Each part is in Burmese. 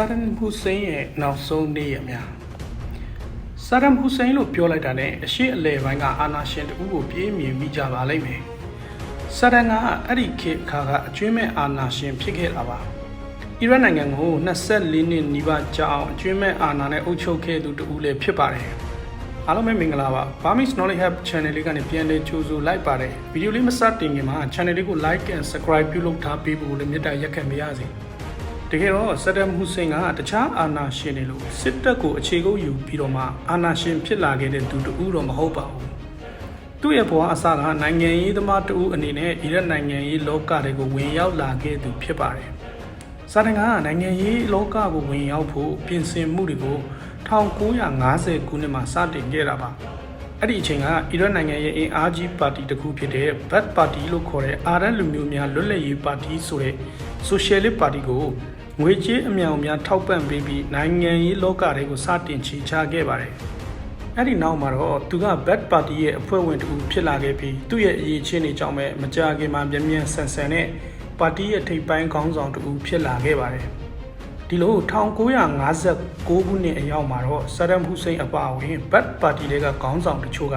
ဆာဒမ်ဟူစိန်ရဲ့နောက်ဆုံးနေ့ရက်များဆာဒမ်ဟူစိန်လို့ပြောလိုက်တာနဲ့အရှိအလဲပိုင်းကအာနာရှင်တဦးကိုပြေးမြင်မိကြပါလိမ့်မယ်ဆာဒမ်ကအဲ့ဒီခေတ်ခါကအကျွင်းမဲ့အာနာရှင်ဖြစ်ခဲ့တာပါအီရတ်နိုင်ငံကို24နှစ်နီးပါးကြာအောင်အကျွင်းမဲ့အာဏာနဲ့အုပ်ချုပ်ခဲ့သူတဦးလည်းဖြစ်ပါတယ်အားလုံးပဲမင်္ဂလာပါ Burmese Knowledge Hub Channel လေးကနေပြန်လည်ကြိုဆိုလိုက်ပါတယ်ဗီဒီယိုလေးမစတင်ခင်မှာ channel လေးကို like and subscribe ပြုလုပ်ထားပေးဖို့လည်းမေတ္တာရက်ခံပါရစေ တကယ်တော့ဆဒမ်ဟူစိန်ကတခြားအာဏာရှင်တွေလိုစစ်တပ်ကိုအခြေကုပ်ယူပြီးတော့မှအာဏာရှင်ဖြစ်လာခဲ့တဲ့သူတူတော့မဟုတ်ပါဘူးသူ့ရဲ့ဘဝအစကနိုင်ငံရေးသမားတဦးအနေနဲ့အီရတ်နိုင်ငံရေးလောကတွေကိုဝင်ရောက်လာခဲ့သူဖြစ်ပါတယ်စာတန်ကနိုင်ငံရေးလောကကိုဝင်ရောက်ဖို့ပြင်ဆင်မှုတွေကို1950ခုနှစ်မှာစတင်ခဲ့တာပါအဲ့ဒီအချိန်ကအီရတ်နိုင်ငံရဲ့အင်အားကြီးပါတီတစ်ခုဖြစ်တဲ့ Ba'ath Party လို့ခေါ်တဲ့အာရပ်လူမျိုးများလွတ်လပ်ရေးပါတီဆိုတဲ့ Socialist Party ကို ငွေကြေးအမြောင်များထောက်ပံ့ပေးပြီးနိုင်ငံရေးလောကတွေကိုစတင်ချီချခဲ့ပါတယ်အဲ့ဒီနောက်မှာတော့သူက Ba'ath Party ရဲ့အဖွဲ့ဝင်တူဖြစ်လာခဲ့ပြီးသူ့ရဲ့အရေးချင်းတွေကြောင့်ပဲမကြာခင်မှာမြန်မြန်ဆန်ဆန်နဲ့ပါတီရဲ့ထိပ်ပိုင်းခေါင်းဆောင်တူဖြစ်လာခဲ့ပါတယ်ဒီလို1959ခုနှစ်အရောက်မှာတော့ဆဒမ်ဟူစိန်အပါအဝင်ဘတ်ပါတီတွေကခေါင်းဆောင်တချို့က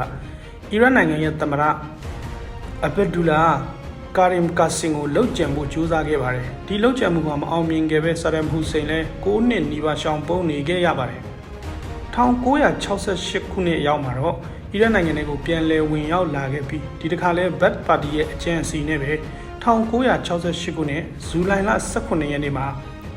အီရတ်နိုင်ငံရဲ့သမ္မတအဘဒူလာ ကာရင်ကာစင်ကိုလှုပ်ကြံဖို့ကြိုးစားခဲ့ပါတယ်ဒီလှုပ်ကြံမှုမှာမအောင်မြင်ခဲ့ပဲဆဒမ်ဟူစိန်လည်း9နှစ်နီးပါးရှောင်ပုန်းနေခဲ့ရပါတယ်1968ခုနှစ်အရောက်မှာတော့အီရတ်နိုင်ငံတွေကိုပြန်လည်ဝင်ရောက်လာခဲ့ပြီးဒီတစ်ခါလဲဘတ်ပါတီရဲ့အကြံအစီနဲ့ပဲ1968ခုနှစ်ဇူလိုင်လ18ရက်နေ့မှာ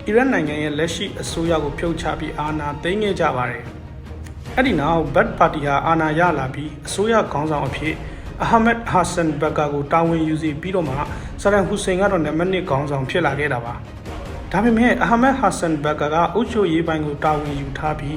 အီရတ်နိုင်ငံရဲ့လက်ရှိအစိုးရကိုဖြုတ်ချပြီးအာဏာသိမ်းခဲ့ကြပါတယ်။အဲ့ဒီနောက်ဘတ်ပါတီဟာအာဏာရလာပြီးအစိုးရခေါင်းဆောင်အဖြစ် အဟမက်ဟာဆန်ဘကာကိုတာဝန်ယူစီပြီးတော့မှဆရန်ဟူစိန်ကတော့နံပါတ်1ခေါင်းဆောင်ဖြစ်လာခဲ့တာပါ။ဒါပေမဲ့အဟမက်ဟာဆန်ဘကာကအုပ်ချုပ်ရေးပိုင်းကိုတာဝန်ယူထားပြီး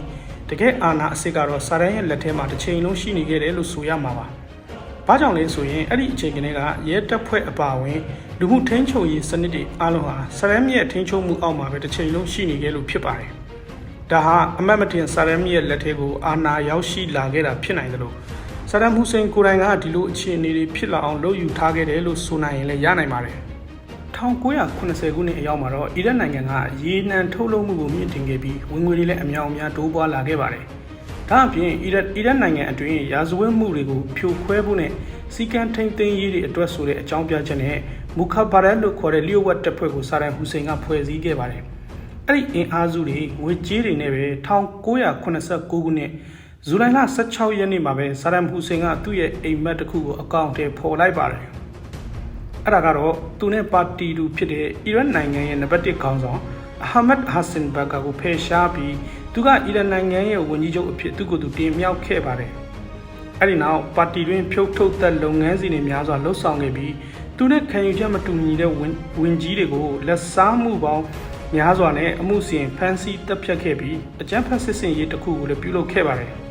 တကယ်အာဏာအစ်စ်ကတော့ဆရန်ရဲ့လက်ထဲမှာတစ်ချိန်လုံးရှိနေခဲ့တယ်လို့ဆိုရမှာပါ။ဘာကြောင့်လဲဆိုရင်အဲ့ဒီအချိန်ကလေးကရဲတပ်ဖွဲ့အပါအဝင်လူမှုထိန်းချုပ်ရေးစနစ်တွေအားလုံးဟာဆရမ်ရဲ့ထိန်းချုပ်မှုအောက်မှာပဲတစ်ချိန်လုံးရှိနေခဲ့လို့ဖြစ်ပါတယ်။ဒါဟာအမတ်မတင်ဆရမ်ရဲ့လက်ထဲကိုအာဏာရောက်ရှိလာခဲ့တာဖြစ်နိုင်တယ်လို့ ဆရမ်ဟူစိန်ကိုယ်တိုင်ကဒီလိုအခြေအနေတွေဖြစ်လာအောင်လုပ်ယူထားခဲ့တယ်လို့ဆိုနိုင်ရင်လည်းရနိုင်ပါတယ်။1980ခုနှစ်အရောက်မှာတော့အီရတ်နိုင်ငံကရေနံထုတ်လုပ်မှုကိုမြင့်တင်ခဲ့ပြီးဝင်ငွေတွေလည်းအများအပြားတိုးပွားလာခဲ့ပါတယ်။ဒါအပြင်အီရတ်အီရတ်နိုင်ငံအတွင်းရာဇဝတ်မှုတွေကိုဖြိုခွဲဖို့နဲ့စီကံထိန်သိမ်းရေးတွေအတွက်ဆိုတဲ့အကြောင်းပြချက်နဲ့မူခဘာရက်လို့ခေါ်တဲ့လျှို့ဝှက်တပ်ဖွဲ့ကိုဆာရန်ဟူစိန်ကဖွဲ့စည်းခဲ့ပါတယ်။အဲ့ဒီအင်အားစုတွေငွေကြေးတွေနဲ့ပဲ1989ခုနှစ် ဇူလိုင်လ16ရက်နေ့မှာပဲဆာရန်ဟူစိန်ကသူ့ရဲ့အိမ်မက်တစ်ခုကိုအကောင့်ထဲပေါ်လိုက်ပါတယ်။အဲ့ဒါကတော့သူနဲ့ပါတီတူဖြစ်တဲ့အီရတ်နိုင်ငံရဲ့နံပါတ်1ခေါင်းဆောင်အဟမက်ဟာဆင်ဘကာကိုဖယ်ရှားပြီးသူကအီရတ်နိုင်ငံရဲ့ဝန်ကြီးချုပ်အဖြစ်သူ့ကိုယ်သူတင်မြှောက်ခဲ့ပါတယ်။အဲ့ဒီနောက်ပါတီတွင်ဖြုတ်ထုတ်သက်လုပ်ငန်းစဉ်တွေများစွာလှုပ်ဆောင်ခဲ့ပြီးသူနဲ့ခံယူချက်မတူညီတဲ့ဝင်ဝင်ကြီးတွေကိုလက်စားမှုပေါင်းများစွာနဲ့အမှုစီရင်ဖမ်းဆီးတပ်ဖြတ်ခဲ့ပြီးအကြမ်းဖက်စစ်စင်ရေးတစ်ခုကိုလည်းပြုလုပ်ခဲ့ပါတယ်။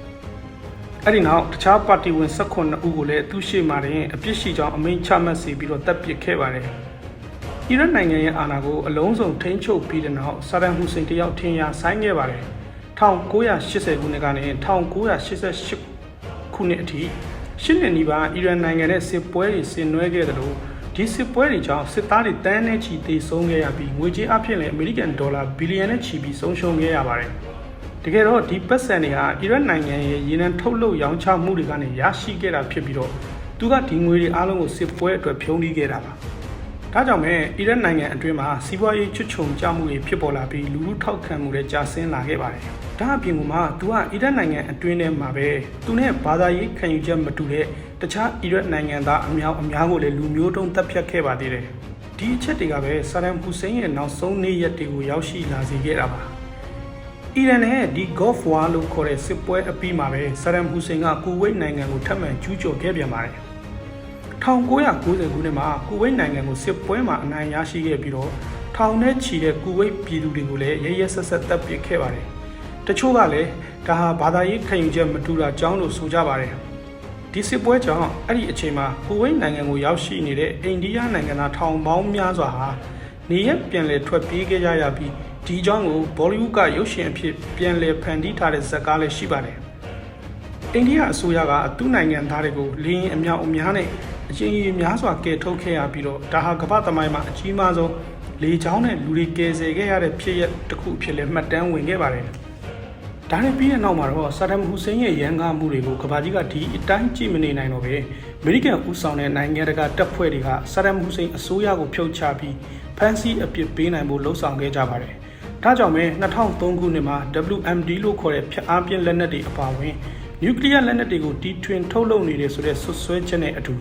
အဲ့ဒီနောက်တခြားပါတီဝင်18ဦးကိုလည်းသူ့ရှေ့မှာတင်အပြစ်ရှိကြောင်းအမိန့်ချမှတ်စီပြီးတော့တပ်ပစ်ခဲ့ပါတယ်။အီရတ်နိုင်ငံရဲ့အာဏာကိုအလုံးစုံထိန်းချုပ်ပြီးတဲ့နောက်ဆာဒမ်ဟူစိန်တယောက်ထင်ရှားဆိုင်ခဲ့ပါတယ်။1980ခုနှစ်ကနေ1988ခုနှစ်အထိရှစ်နှစ်နီးပါးအီရန်နိုင်ငံနဲ့စစ်ပွဲတွေဆင်နွှဲခဲ့တယ်လို့ဒီစစ်ပွဲတွေကြောင့်စစ်သားတွေတန်းနဲ့ချီသေဆုံးခဲ့ရပြီးငွေကြေးအဖြစ်လည်းအမေရိကန်ဒေါ်လာဘီလီယံနဲ့ချီပြီးဆုံးရှုံးခဲ့ရပါတယ်။ တကယ်တော့ဒီပတ်စံတွေဟာအီရတ်နိုင်ငံရဲ့ရေနံထုတ်လုပ်ရောင်းချမှုတွေကနေရရှိခဲ့တာဖြစ်ပြီးတော့သူကဒီငွေတွေအားလုံးကိုစစ်ပွဲအတွက်ဖြုံးတီးခဲ့တာပါ။ဒါကြောင့်ပဲအီရတ်နိုင်ငံအတွင်းမှာစီးပွားရေးချွတ်ချုံကြမှုတွေဖြစ်ပေါ်လာပြီးလူလူထောက်ခံမှုတွေကျဆင်းလာခဲ့ပါတယ်။ဒါအပြင်ကမှသူကအီရတ်နိုင်ငံအတွင်းထဲမှာပဲသူနဲ့ဘာသာရေးခံယူချက်မတူတဲ့တခြားအီရတ်နိုင်ငံသားအများအများကိုလည်းလူမျိုးတုံးတပ်ဖြတ်ခဲ့ပါသေးတယ်။ဒီအချက်တွေကပဲဆာဒမ်ဟူစိန်ရဲ့နောက်ဆုံးနေ့ရက်တွေကိုရောက်ရှိလာစေခဲ့တာပါ။ အီရန်နဲ့ဒီ Gulf War လို့ခေါ်တဲ့စစ်ပွဲအပြီးမှာပဲဆာဒမ်ဟူစိန်ကကူဝိတ်နိုင်ငံကိုထပ်မံကျူးကျော်ခဲ့ပြန်ပါတယ်။1990ခုနှစ်မှာကူဝိတ်နိုင်ငံကိုစစ်ပွဲမှာအနိုင်ရရှိခဲ့ပြီးတော့ထောင်ထဲချီတဲ့ကူဝိတ်ပြည်သူတွေကိုလည်းရရဆက်ဆက်တပ်ပစ်ခဲ့ပါတယ်။တချို့ကလည်းဒါဟာဘာသာရေးခံယူချက်မတူတာကြောင်းလို့ဆိုကြပါတယ်။ဒီစစ်ပွဲကြောင့်အဲ့ဒီအချိန်မှာကူဝိတ်နိုင်ငံကိုရောက်ရှိနေတဲ့အိန္ဒိယနိုင်ငံသားထောင်ပေါင်းများစွာဟာနေရပြန်လည်ထွက်ပြေးခဲ့ကြရပြီး ဒီကြောင်းကိုဘောလိဝုဒ်ကရုပ်ရှင်အဖြစ်ပြန်လည်ဖန်တီးထားတဲ့ဇာတ်ကားလည်းရှိပါတယ်။အိန္ဒိယအစိုးရကသူ့နိုင်ငံသားတွေကိုလင်းအမြောက်အများနဲ့အချင်းကြီးများစွာကယ်ထုတ်ခဲ့ရပြီးတော့ဒါဟာကမ္ဘာသမိုင်းမှာအကြီးမားဆုံးလေချောင်းနဲ့လူတွေကယ်ဆယ်ခဲ့ရတဲ့ဖြစ်ရပ်တစ်ခုအဖြစ်လည်းမှတ်တမ်းဝင်ခဲ့ပါတယ်။ဒါနဲ့ပြီးတဲ့နောက်မှာတော့ဆာဒမ်ဟူစိန်ရဲ့ရန်ကားမှုတွေကိုကဘာကြီးကဒီအတိုင်းကြည့်မနေနိုင်တော့ပဲအမေရိကန်ဦးဆောင်တဲ့နိုင်ငံတကာတပ်ဖွဲ့တွေကဆာဒမ်ဟူစိန်အစိုးရကိုဖျောက်ချပြီးဖမ်းဆီးအပြစ်ပေးနိုင်ဖို့လှုံ့ဆော်ခဲ့ကြပါတယ်။ ဒါကြောင့်ပဲ2003ခုနှစ်မှာ WMD လို့ခေါ်တဲ့ဖျက်အားပြင်းလက်နက်တွေအပါအဝင်နျူကလ িয়ার လက်နက်တွေကိုတီထွင်ထုတ်လုပ်နေတယ်ဆိုတဲ့ဆွဆွဲချက်နဲ့အတူ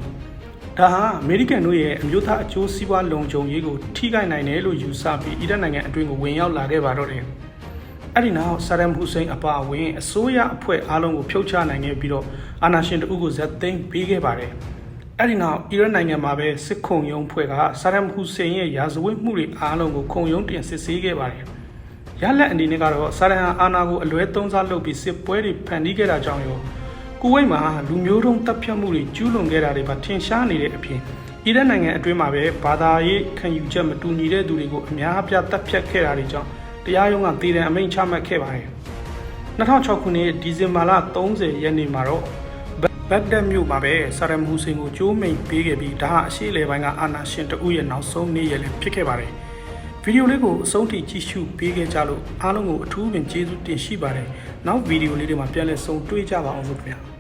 ဒါဟာအမေရိကန်တို့ရဲ့အမျိုးသားအကျိုးစီးပွားလုံခြုံရေးကိုထိခိုက်နိုင်တယ်လို့ယူဆပြီးအီရတ်နိုင်ငံအတွင်းကိုဝင်ရောက်လာခဲ့ပါတော့တယ်။အဲ့ဒီနောက်ဆာဒမ်ဟူစိန်အပါအဝင်အစိုးရအဖွဲ့အားလုံးကိုဖျောက်ချနိုင်ခဲ့ပြီးတော့အာဏာရှင်တအုပ်ကိုဇက်သိမ်းပေးခဲ့ပါတယ်။အဲ့ဒီနောက်အီရတ်နိုင်ငံမှာပဲစစ်ခုံရုံးဖွဲ့ကဆာဒမ်ဟူစိန်ရဲ့ရာဇဝတ်မှုတွေအားလုံးကိုခုံရုံးတင်စစ်ဆေးခဲ့ပါတယ်။ ရလက်အနေနဲ့ကတော့ဆာဒမ်ဟာအာဏာကိုအလွဲသုံးစားလုပ်ပြီးစစ်ပွဲတွေဖန်တီးခဲ့တာကြောင့်ရောကူဝိတ်မှာလူမျိုးတုံးတပ်ဖြတ်မှုတွေကျူးလွန်ခဲ့တာတွေပါထင်ရှားနေတဲ့အပြင်အီရတ်နိုင်ငံအတွင်းမှာပဲဘာသာရေးခံယူချက်မတူညီတဲ့သူတွေကိုအများအပြားတပ်ဖြတ်ခဲ့တာတွေကြောင့်တရားရုံးကတည်တယ်အမိန့်ချမှတ်ခဲ့ပါတယ်။2006ခုနှစ်ဒီဇင်ဘာလ30ရက်နေ့မှာတော့ဘက်ဒက်မြို့မှာပဲဆာဒမ်ဟူစိန်ကိုကြိုးမိန်ပေးခဲ့ပြီးဒါဟာအရှိလေပိုင်းကအာဏာရှင်တဦးရဲ့နောက်ဆုံးနေ့ရက်လည်းဖြစ်ခဲ့ပါတယ်။ ဗီဒီယိုလေးကိုအဆုံးထိကြည့်ရှုပေးခဲ့ကြလို့အားလုံးကိုအထူးပင်ကျေးဇူးတင်ရှိပါတယ်။နောက်ဗီဒီယိုလေးတွေမှာပြန်လည်ဆုံတွေ့ကြပါအောင်လို့ခင်ဗျာ။